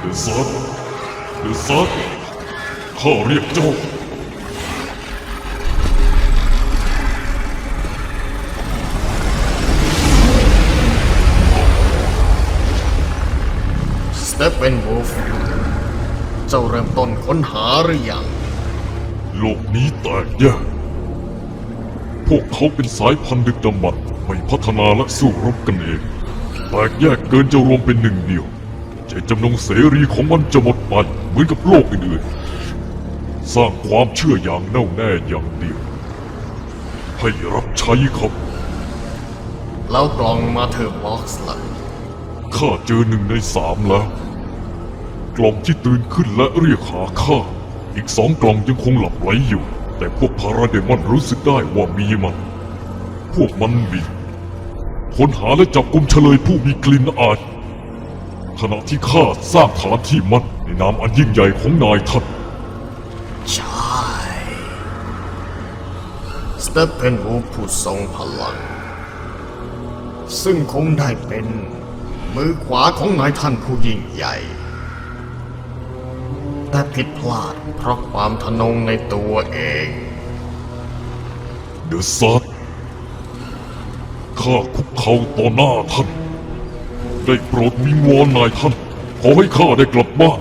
เดอะซันเดอะซันข้าเรียกเจ้าสเตปเป็นวูฟเจ้าเริ่มต้นค้นหาหรือยัง โลกนี้แตกแยกพวกเขาเป็นสายพันธุ์ดึกดำบรรพ์ไม่พัฒนาและสู้รบกันเอง แตกแยกเกินจะรวมเป็นหนึ่งเดียว ใจจำนงเสรีของมันจะหมดไปเหมือนกับโลกอื่นๆ สร้างความเชื่ออย่างแน่วแน่อย่างเดียว ให้รับใช้เขาแล้วกล่องมาเธอบ็อกซ์ล่ะข้าเจอหนึ่งในสามแล้ว กล่องที่ตื่นขึ้นและเรียกหาข้า อีกสองกล่องยังคงหลับไหลอยู่ แต่พวกพาราเดมอนรู้สึกได้ว่ามีมัน พวกมันมีค้นหาและจับกลุ่มเฉลยผู้มีกลิ่นอาย ขณะที่ข้าสร้างฐานที่มั่นในนามอันยิ่งใหญ่ของนายท่านใช่สเตปเป็นวูฟผู้ทรงพลัง ซึ่งคงได้เป็นมือขวาของนายท่านผู้ยิ่งใหญ่ แต่ผิดพลาดเพราะความทะนงในตัวเองเดอะซัดข้าคุกเข่าต่อหน้าท่าน ได้โปรดวิงวอนนายท่าน ขอให้ข้าได้กลับบ้าน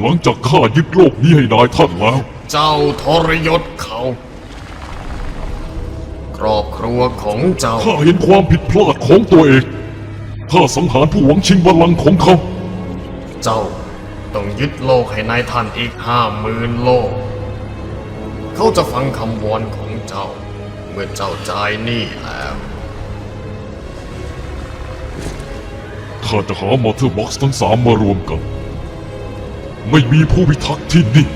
หลังจากข้ายึดโลกนี้ให้นายท่านแล้ว เจ้าทรยศเขา ครอบครัวของเจ้า ข้าเห็นความผิดพลาดของตัวเอง ข้าสังหารผู้หวังชิงบัลลังก์ของเขา เจ้าต้องยึดโลกให้นายท่านอีกห้าหมื่นโลก เขาจะฟังคำวอนของเจ้า เมื่อเจ้าจ่ายหนี้แล้ว ข้าจะหามาเธอร์บ็อกซ์ทั้งสามมารวมกัน ไม่มีผู้พิทักษ์ที่นี่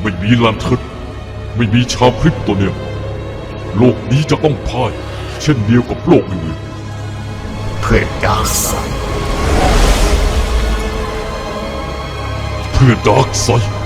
ไม่มีแลนเทิร์นไม่มีชาวคริปโตเนียมโลกนี้จะต้องพ่าย เช่นเดียวกับโลกอื่นเพื่อดาร์กไซด์เพื่อดาร์กไซด์